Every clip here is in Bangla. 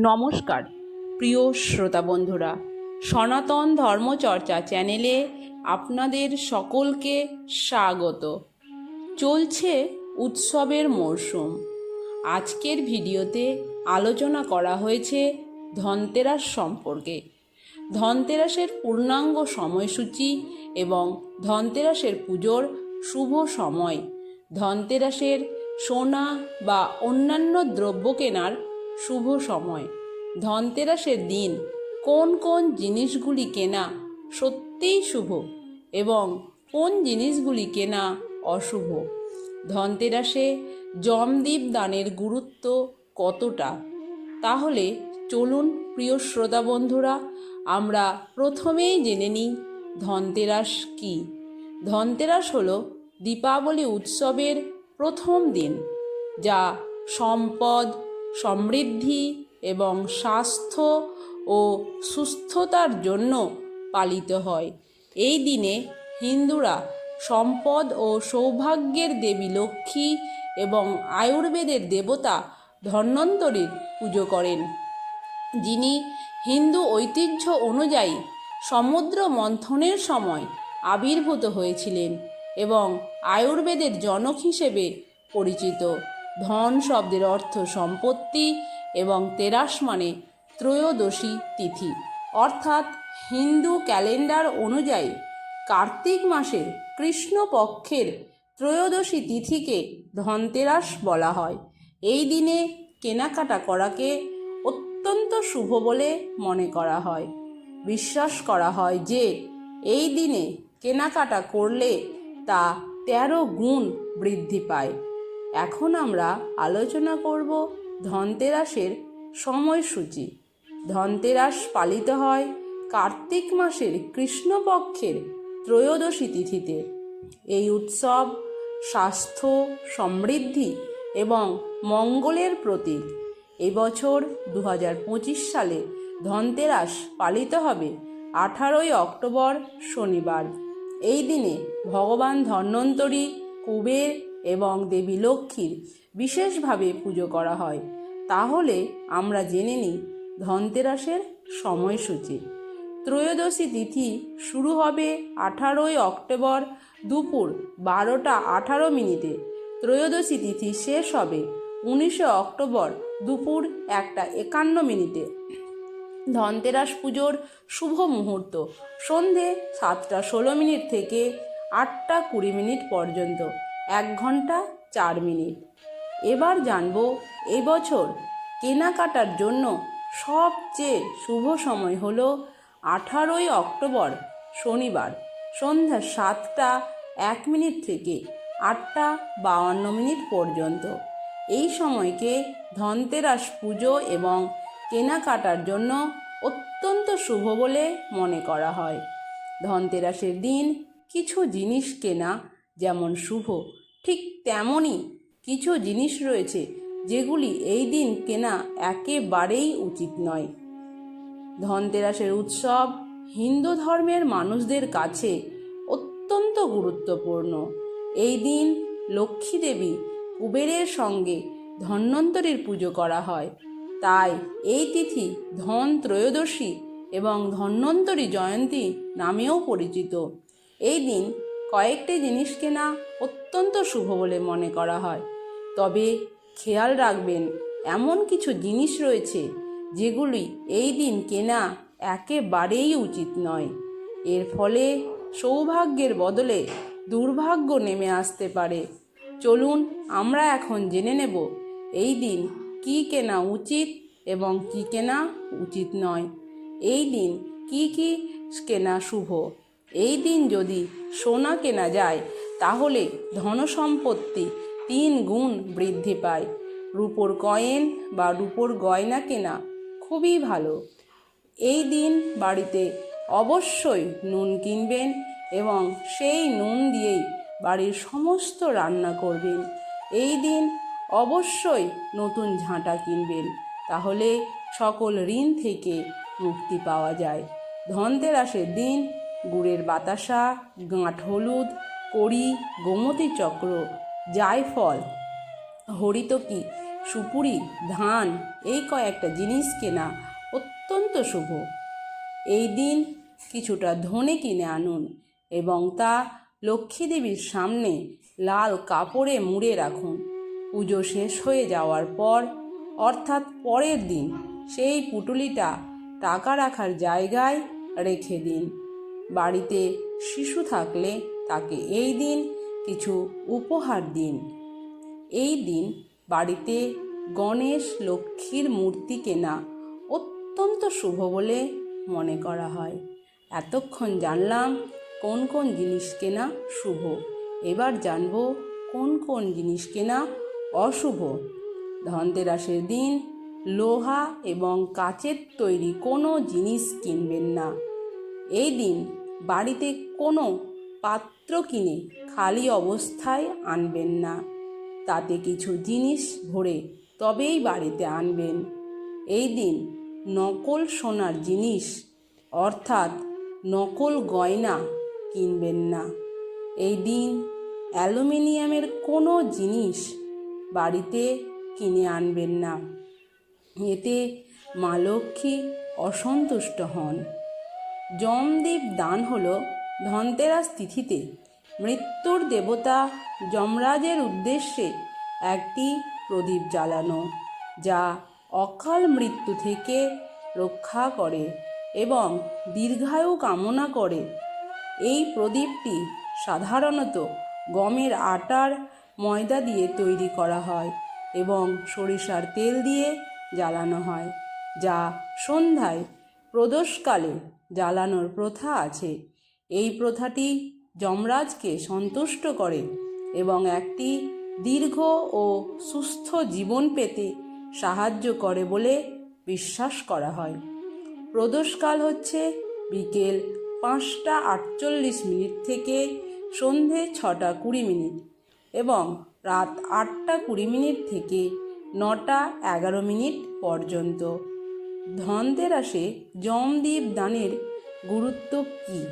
নমস্কার, প্রিয় শ্রোতা বন্ধুরা। সনাতন ধর্মচর্চা চ্যানেলে আপনাদের সকলকে স্বাগত। চলছে উৎসবের মরশুম। আজকের ভিডিওতে আলোচনা করা হয়েছে ধনতেরাস সম্পর্কে। ধনতেরাসের পূর্ণাঙ্গ সময়সূচি এবং ধনতেরাসের পুজোর শুভ সময়। ধনতেরাসের সোনা বা অন্যান্য দ্রব্য কেনার শুভ সময়। ধনতেরাসের দিন, কোন কোন জিনিসগুলি কেনা সত্যিই শুভ এবং কোন জিনিসগুলি কেনা অশুভ? ধনতেরাসে জমদীপ দানের গুরুত্ব কতটা? তাহলে চলুন প্রিয় শ্রোতা বন্ধুরা, আমরা প্রথমেই জেনে নিই ধনতেরাস কি। ধনতেরাস হলো দীপাবলি উৎসবের প্রথম দিন, যা সম্পদ সমৃদ্ধি এবং স্বাস্থ্য ও সুস্থতার জন্য পালিত হয়। এই দিনে হিন্দুরা সম্পদ ও সৌভাগ্যের দেবী লক্ষ্মী এবং আয়ুর্বেদের দেবতা ধন্বন্তরীর পুজো করেন। যিনি হিন্দু ঐতিহ্য অনুযায়ী সমুদ্র মন্থনের সময় আবির্ভূত হয়েছিলেন এবং আয়ুর্বেদের জনক হিসেবে পরিচিত। ধন শব্দের অর্থ সম্পত্তি এবং তেরাস মানে ত্রয়োদশী তিথি। অর্থাৎ হিন্দু ক্যালেন্ডার অনুযায়ী কার্তিক মাসের কৃষ্ণপক্ষের ত্রয়োদশী তিথিকে ধনতেরাস বলা হয়। এই দিনে কেনাকাটা করাকে অত্যন্ত শুভ বলে মনে করা হয়। বিশ্বাস করা হয় যে এই দিনে কেনাকাটা করলে তা তেরো গুণ বৃদ্ধি পায়। এখন আমরা আলোচনা করব ধনতেরাসের সময়সূচি। ধনতেরাস পালিত হয় কার্তিক মাসের কৃষ্ণপক্ষের ত্রয়োদশী তিথিতে। এই উৎসব স্বাস্থ্য, সমৃদ্ধি এবং মঙ্গলের প্রতীক। এবছর দু হাজার পঁচিশ সালে ধনতেরাস পালিত হবে আঠারোই অক্টোবর শনিবার। এই দিনে ভগবান ধন্বন্তরী, কুবের এবং দেবী লক্ষ্মীর বিশেষভাবে পুজো করা হয়। তাহলে আমরা জেনে নিই ধনতেরাসের সময়সূচি। ত্রয়োদশী তিথি শুরু হবে আঠারোই অক্টোবর দুপুর বারোটা আঠারো মিনিটে। ত্রয়োদশী তিথি শেষ হবে উনিশে অক্টোবর দুপুর একটা একান্ন মিনিটে। ধনতেরাস পুজোর শুভ মুহূর্ত সন্ধে সাতটা ষোলো মিনিট থেকে আটটা কুড়ি মিনিট পর্যন্ত। এক ঘণ্টা চার মিনিট। এবার জানব এবছর কেনাকাটার জন্য সবচেয়ে শুভ সময় হল আঠারোই অক্টোবর শনিবার, সন্ধ্যা সাতটা এক মিনিট থেকে আটটা বাউান্ন মিনিট পর্যন্ত। এই সময়কে ধনতেরাস পুজো এবং কেনাকাটার জন্য অত্যন্ত শুভ বলে মনে করা হয়। ধনতেরাসের দিন কিছু জিনিস কেনা যেমন শুভ, ঠিক তেমনই কিছু জিনিস রয়েছে যেগুলি এই দিন কেনা একেবারেই উচিত নয়। ধনতেরাসের উৎসব হিন্দু ধর্মের মানুষদের কাছে অত্যন্ত গুরুত্বপূর্ণ। এই দিন লক্ষ্মী দেবী কুবেরের সঙ্গে ধন্বন্তরীর পুজো করা হয়। তাই এই তিথি ধন ত্রয়োদশী এবং ধন্বন্তরী জয়ন্তী নামেও পরিচিত। এই দিন কয়েকটি জিনিস কেনা অত্যন্ত শুভ বলে মনে করা হয়। তবে খেয়াল রাখবেন, এমন কিছু জিনিস রয়েছে যেগুলি এই দিন কেনা একেবারেই উচিত নয়। এর ফলে সৌভাগ্যের বদলে দুর্ভাগ্য নেমে আসতে পারে। চলুন আমরা এখন জেনে নেব এই দিন কি কেনা উচিত এবং কি কেনা উচিত নয়। এই দিন কি কি কেনা শুভ? এই দিন যদি সোনা কেনা যায়, তাহলে ধনসম্পত্তি তিন গুণ বৃদ্ধি পায়। রূপোর কয়েন বা রূপোর গয়না কেনা খুবই ভালো। এই দিন বাড়িতে অবশ্যই নুন কিনবেন এবং সেই নুন দিয়েই বাড়ির সমস্ত রান্না করবেন। এই দিন অবশ্যই নতুন ঝাঁটা কিনবেন, তাহলে সকল ঋণ থেকে মুক্তি পাওয়া যায়। ধনতেরাসের দিন গুড়ের বাতাসা, গাঁট হলুদ, কড়ি, গোমতী চক্র, জায়ফল হরিতকি সুপুরি, ধান, এই কয়েকটা জিনিস কেনা অত্যন্ত শুভ। এই দিন কিছুটা ধনে কিনে আনুন এবং তা লক্ষ্মী দেবীর সামনে লাল কাপড়ে মুড়ে রাখুন। পুজো শেষ হয়ে যাওয়ার পর, অর্থাৎ পরের দিন, সেই পুটুলিটা টাকা রাখার জায়গায় রেখে দিন। বাড়িতে শিশু থাকলে তাকে এই দিন কিছু উপহার দিন। এই দিন বাড়িতে গণেশ লক্ষ্মীর মূর্তি কেনা অত্যন্ত শুভ বলে মনে করা হয়। এতক্ষণ জানলাম কোন কোন জিনিস কেনা শুভ। এবার জানব কোন কোন জিনিস কেনা অশুভ। ধনতেরাসের দিন লোহা এবং কাচের তৈরি কোনো জিনিস কিনবেন না। এই দিন বাড়িতে কোনো পাত্র কিনে খালি অবস্থায় আনবেন না। তাতে কিছু জিনিস ভরে তবেই বাড়িতে আনবেন। এই দিন নকল সোনার জিনিস, অর্থাৎ নকল গয়না কিনবেন না। এই দিন অ্যালুমিনিয়ামের কোনো জিনিস বাড়িতে কিনে আনবেন না। এতে মা লক্ষ্মী অসন্তুষ্ট হন। যমদীপ দান হল ধনতেরাস তিথিতে। মৃত্যুর দেবতা যমরাজের উদ্দেশ্যে একটি প্রদীপ জ্বালানো, যা অকাল মৃত্যু থেকে রক্ষা করে এবং দীর্ঘায়ু কামনা করে। এই প্রদীপটি সাধারণত গমের আটার ময়দা দিয়ে তৈরি করা হয় এবং সরিষার তেল দিয়ে জ্বালানো হয়, যা সন্ধ্যায় প্রদোষকালে জ্বালানোর প্রথা আছে। এই প্রথাটি যমরাজকে সন্তুষ্ট করে এবং একটি দীর্ঘ ও সুস্থ জীবন পেতে সাহায্য করে বলে বিশ্বাস করা হয়। প্রদোষকাল হচ্ছে বিকেল পাঁচটা আটচল্লিশ মিনিট থেকে সন্ধে ছটা কুড়ি মিনিট এবং রাত আটটা কুড়ি মিনিট থেকে নটা এগারো মিনিট পর্যন্ত। ধনতেরাসে যমদীপ দানের গুরুত্ব কী?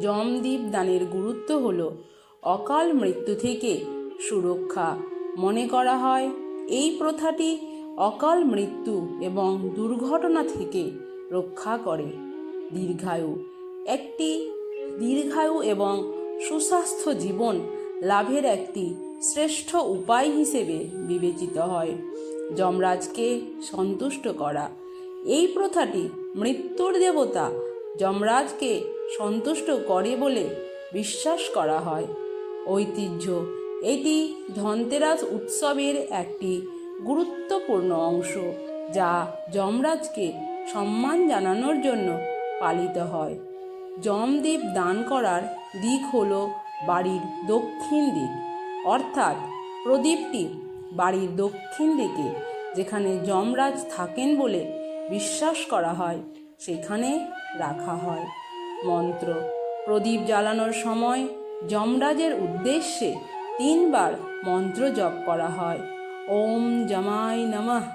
যমদীপ দানের গুরুত্ব হল অকাল মৃত্যু থেকে সুরক্ষা। মনে করা হয়, এই প্রথাটি অকাল মৃত্যু এবং দুর্ঘটনা থেকে রক্ষা করে। দীর্ঘায়ু। একটি দীর্ঘায়ু এবং সুস্বাস্থ্য জীবন লাভের একটি শ্রেষ্ঠ উপায় হিসেবে বিবেচিত হয়। যমরাজকে সন্তুষ্ট করা। এই প্রথাটি মৃত্যুর দেবতা যমরাজকে সন্তুষ্ট করে বলে বিশ্বাস করা হয়। ঐতিহ্য, এটি ধনতেরাস উৎসবের একটি গুরুত্বপূর্ণ অংশ, যা যমরাজকে সম্মান জানানোর জন্য পালিত হয়। যমদেব দান করার দিক হল বাড়ির দক্ষিণ দিক, অর্থাৎ প্রদীপটি বাড়ির দক্ষিণ দিকে, যেখানে যমরাজ থাকেন বলে বিশ্বাস করা হয়, সেখানে রাখা হয়। মন্ত্র। প্রদীপ জ্বালানোর সময় যমরাজের উদ্দেশ্যে তিনবার মন্ত্র জপ করা হয়। ওম জামাই নমঃ।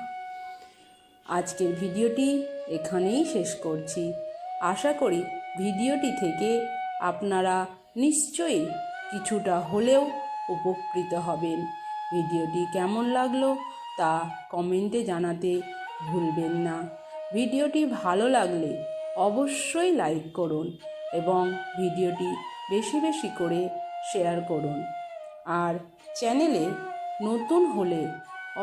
আজকের ভিডিওটি এখানেই শেষ করছি। আশা করি ভিডিওটি থেকে আপনারা নিশ্চয়ই কিছুটা হলেও উপকৃত হবেন। ভিডিওটি কেমন লাগল তা কমেন্টে জানাতে ভুলবেন না। ভিডিওটি ভালো লাগলে অবশ্যই লাইক করুন এবং ভিডিওটি বেশি বেশি করে শেয়ার করুন। আর চ্যানেলে নতুন হলে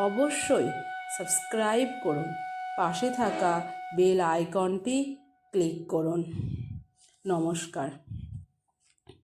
অবশ্যই সাবস্ক্রাইব করুন। পাশে থাকা বেল আইকনটি ক্লিক করুন। নমস্কার।